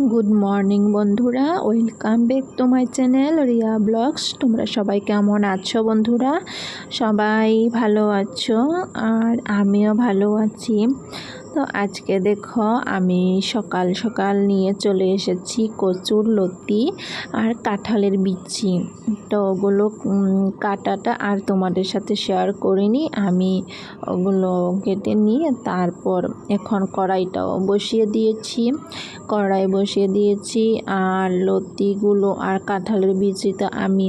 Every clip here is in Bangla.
গুড মর্নিং বন্ধুরা। Welcome back to my channel Riya vlogs তোমরা সবাই কেমন আছো, বন্ধুরা? সবাই ভালো আছো, আর আমিও ভালো আছি। তো আজকে দেখো আমি সকাল সকাল নিয়ে চলে এসেছি কচুর লতি আর কাঁঠালের বিচি। তো ওগুলো কাটাটা আর তোমাদের সাথে শেয়ার করিনি। আমি ওগুলো কেটে নিয়ে তারপর এখন কড়াইটাও বসিয়ে দিয়েছি। কড়াই বসিয়ে দিয়েছি আর লতিগুলো আর কাঁঠালের বিচিটা আমি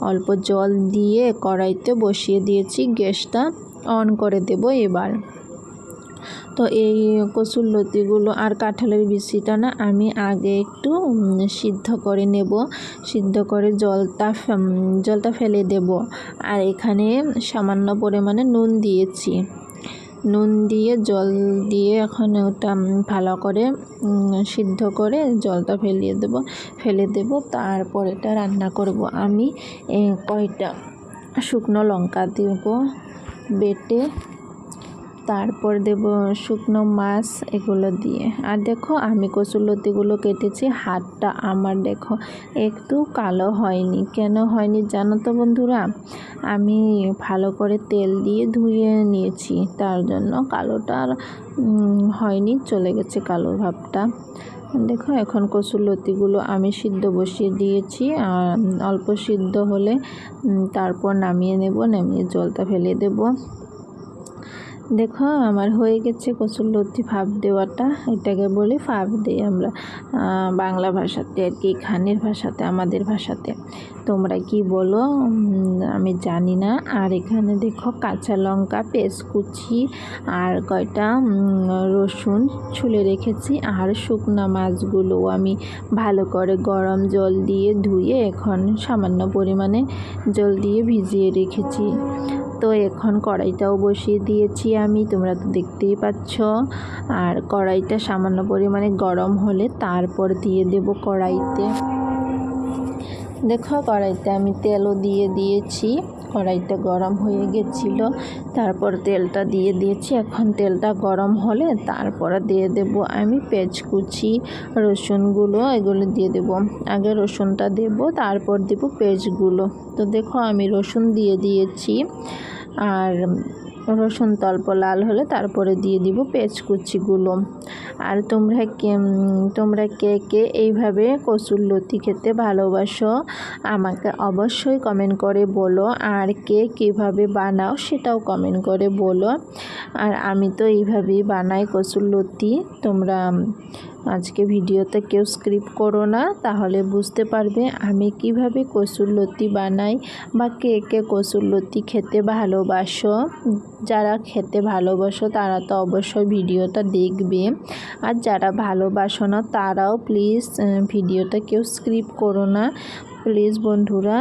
অল্প জল দিয়ে কড়াইতে বসিয়ে দিয়েছি। গ্যাসটা অন করে দেব এবার। তো এই কচুর লতিগুলো আর কাঁঠালের বিচিটা না আমি আগে একটু সিদ্ধ করে নেব। সিদ্ধ করে জলটা জলটা ফেলে দেব। আর এখানে সামান্য পরিমাণে নুন দিয়েছি। নুন দিয়ে, জল দিয়ে এখন ওটা ভালো করে সিদ্ধ করে জলটা ফেলিয়ে দেব, ফেলে দেব। তারপর এটা রান্না করব। আমি কয়টা শুকনো লঙ্কা দেব, বেটে তারপর দেব শুকনো মাছ এগুলো দিয়ে। আর দেখো, আমি কচুরলতিগুলো কেটেছি, হাতটা আমার দেখো একটু কালো হয়নি। কেন হয়নি জানো তো বন্ধুরা? আমি ভালো করে তেল দিয়ে ধুয়ে নিয়েছি, তার জন্য কালোটা আর হয়নি, চলে গেছে কালো ভাবটা। দেখো, এখন কচুর লতিগুলো আমি সিদ্ধ বসিয়ে দিয়েছি আর অল্প সিদ্ধ হলে তারপর নামিয়ে নেব, নামিয়ে জলটা ফেলে দেব। দেখো, আমার হয়ে গেছে কচুর লতি ফাঁপ দেওয়াটা। এটাকে বলি ফাঁপ দিই আমরা বাংলা ভাষাতে আর কি এখানের ভাষাতে, আমাদের ভাষাতে। তোমরা কি বলো? আমি জানি না। আর এখানে দেখো, কাঁচা লঙ্কা পেস্ট কুচি আর কয়টা রসুন ছুলে রেখেছি। আর শুকনা মাছগুলো আমি ভালো করে গরম জল দিয়ে ধুয়ে এখন সামান্য পরিমাণে জল দিয়ে ভিজিয়ে রেখেছি। তো এখন কড়াইটাও বসিয়ে দিয়েছি আমি, তোমরা তো দেখতেই পাচ্ছ। আর কড়াইটা সামান্য পরিমাণে গরম হলে তারপর দিয়ে দেব কড়াইতে। দেখো, কড়াইতে আমি তেলও দিয়ে দিয়েছি। কড়াইটা গরম হয়ে গেছিল। তারপর তেলটা দিয়ে দিয়েছি। এখন তেলটা গরম হলে তারপরে দিয়ে দেব আমি পেঁয়াজ কুচি রসুনগুলো, এগুলো দিয়ে দেব। আগে রসুনটা দেব, তারপর দেব পেঁচগুলো। তো দেখো আমি রসুন দিয়ে দিয়েছি। আর রসুন তল্প লাল হলে তারপরে দিয়ে দিব পেঁয়াজ কুচিগুলো আর তোমরা কে তোমরা কে কে এইভাবে কচুর লতি খেতে ভালোবাসো, আমাকে অবশ্যই কমেন্ট করে বলো। আর কে কীভাবে বানাও সেটাও কমেন্ট করে বলো। আর আমি তো এইভাবেই বানাই কচুর লতি। তোমরা আজকে ভিডিওতে কেউ স্ক্রিপ্ট করো না, তাহলে বুঝতে পারবে আমি কীভাবে কচুর লতি বানাই বা কে কে কচুর লতি খেতে ভালোবাসো। যারা খেতে ভালোবাসো তারা তো অবশ্যই ভিডিওটা দেখবে। আর যারা ভালোবাসো না তারাও প্লিজ ভিডিওটা কেউ স্ক্রিপ্ট করো না। প্লিজ বন্ধুরা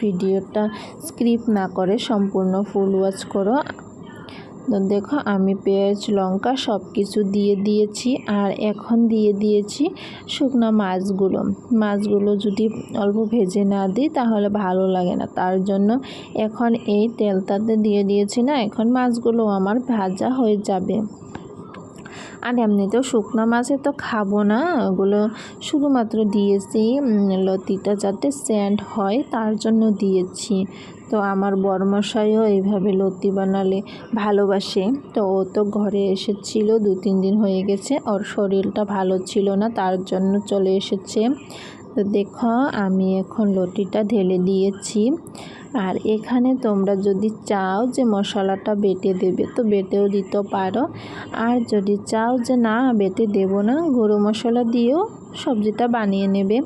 ভিডিওটা স্ক্রিপ্ট না করে সম্পূর্ণ ফুল ওয়াচ করো। তো দেখো, আমি পেঁয়াজ, লঙ্কা সব কিছু দিয়ে দিয়েছি আর এখন দিয়ে দিয়েছি শুকনো মাছগুলো। মাছগুলো যদি অল্প ভেজে না দিই তাহলে ভালো লাগে না। তার জন্য এখন এই তেলটাতে দিয়ে দিয়েছি না, এখন মাছগুলো আমার ভাজা হয়ে যাবে। আর এমনিতেও শুকনো মাছে তো খাব না, ওগুলো শুধুমাত্র দিয়েছি লতিটা যাতে স্যান্ড হয় তার জন্য দিয়েছি। তো আমার বরমশাইও এইভাবে লতি বানালে ভালোবাসে। তো ও তো ঘরে এসেছিল, দু তিন দিন হয়ে গেছে, ওর শরীরটা ভালো ছিল না, তার জন্য চলে এসেছে। তো দেখো, আমি এখন লতিটা ঢেলে দিয়েছি। আর এখানে তোমরা যদি চাও যে মশলাটা বেটে দেবে, তো বেটেও দিতে পারো। আর যদি চাও যে না, বেটে দেবো না, গুঁড়ো মশলা দিয়েও সবজিটা বানিয়ে নেবে।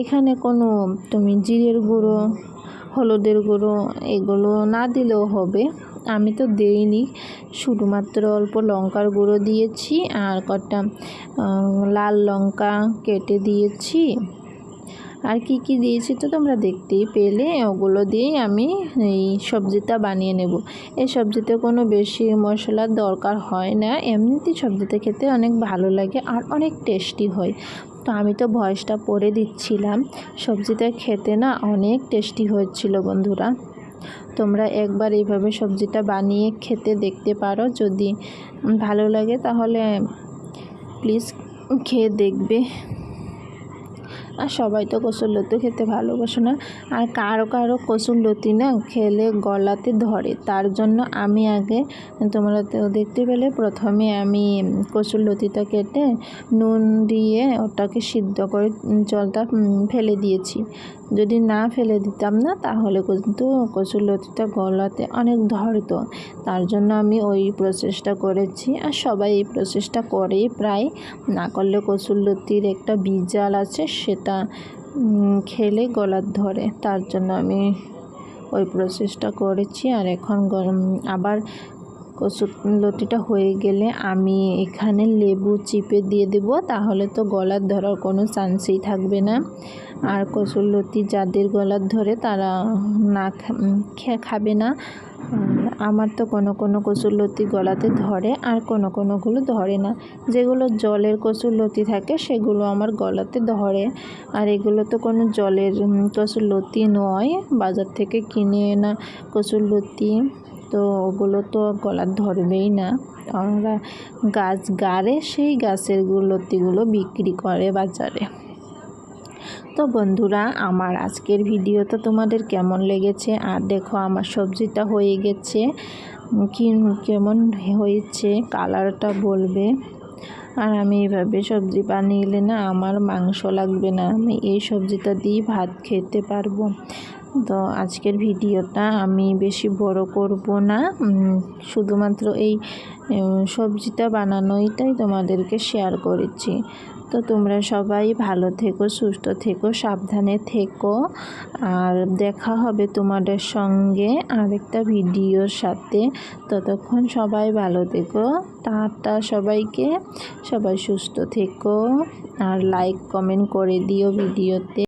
এখানে কোনো, তুমি জিরের গুঁড়ো হলুদের গুঁড়ো এগুলো না দিলেও হবে। আমি তো দেইনি। শুধুমাত্র অল্প লঙ্কার গুঁড়ো দিয়েছি আর কটা লাল লঙ্কা কেটে দিয়েছি। আর কি কি দিয়েছি তো তোমরা দেখতেই পেলে। ওগুলো দিয়েই আমি এই সবজিটা বানিয়ে নেব। এই সবজিতে কোনো বেশি মশলার দরকার হয় না। এমনিতেই সবজিটা খেতে অনেক ভালো লাগে আর অনেক টেস্টি হয়। তো আমি তো ভয়েসটা পরে দিচ্ছিলাম। সবজিটা খেতে না অনেক টেস্টি হয়েছিল বন্ধুরা। তোমরা একবার এইভাবে সবজিটা বানিয়ে খেতে দেখতে পারো। যদি ভালো লাগে তাহলে প্লিজ খেয়ে দেখবে। আর সবাই তো কসুর লতি খেতে ভালোবাসে না। আর কারও কারও কসুর লতি না খেলে গলাতে ধরে। তার জন্য আমি আগে তোমরা তো দেখতে পেলে, প্রথমে আমি কসুর লতিটা কেটে নুন দিয়ে ওটাকে সিদ্ধ করে জলটা ফেলে দিয়েছি। যদি না ফেলে দিতাম না, তাহলে কিন্তু কচুর লতিটা গলাতে অনেক ধরতো। তার জন্য আমি ওই প্রসেসটা করেছি আর সবাই এই প্রসেসটা করেই প্রায় না করলে কচুর লতির একটা বিজাল আছে সেটা খেলে গলার ধরে। তার জন্য আমি ওই প্রসেসটা করেছি আর এখন আবার লতিটা হয়ে গেলে আমি এখানে লেবু চিপে দিয়ে দেব। তাহলে তো গলার ধরার কোনো চান্সই থাকবে না। আর কচুর লতি যাদের গলার ধরে তারা না খাবে না। আমার তো কোনো কোনো কচুর লতি গলাতে ধরে আর কোনো কোনোগুলো ধরে না। যেগুলো জলের কচুর লতি থাকে সেগুলো আমার গলাতে ধরে। আর এগুলো তো কোনো জলের কচুর লতি নয়। বাজার থেকে কিনে না কচুর লতি। তো ওগুলো তো গলার ধরবেই না। আমরা গাছ গাড়ে সেই গাছের লতিগুলো বিক্রি করে বাজারে। তো বন্ধুরা, আমার আজকের ভিডিও তো তোমাদের কেমন লেগেছে? আর দেখো, আমার সবজিটা হয়ে গেছে। কি, কেমন হয়েছে? কালারটা বলবে। আর আমি এইভাবে সবজি বানিয়ে না আমার মাংস লাগবে না। আমি এই সবজিটা দিয়ে ভাত খেতে পারব। তো আজকের ভিডিওটা আমি বেশি বড় করব না। শুধুমাত্র এই সবজিটা বানানোইটাই তোমাদেরকে শেয়ার করেছি। তো তোমরা সবাই ভালো থেকো, সুস্থ থেকো, সাবধানে থেকো। আর দেখা হবে তোমাদের সঙ্গে আরেকটা ভিডিওর সাথে। ততক্ষণ সবাই ভালো থেকো, টাটা সবাইকে। সবাই সুস্থ থেকো, আর লাইক কমেন্ট করে দিও ভিডিওতে।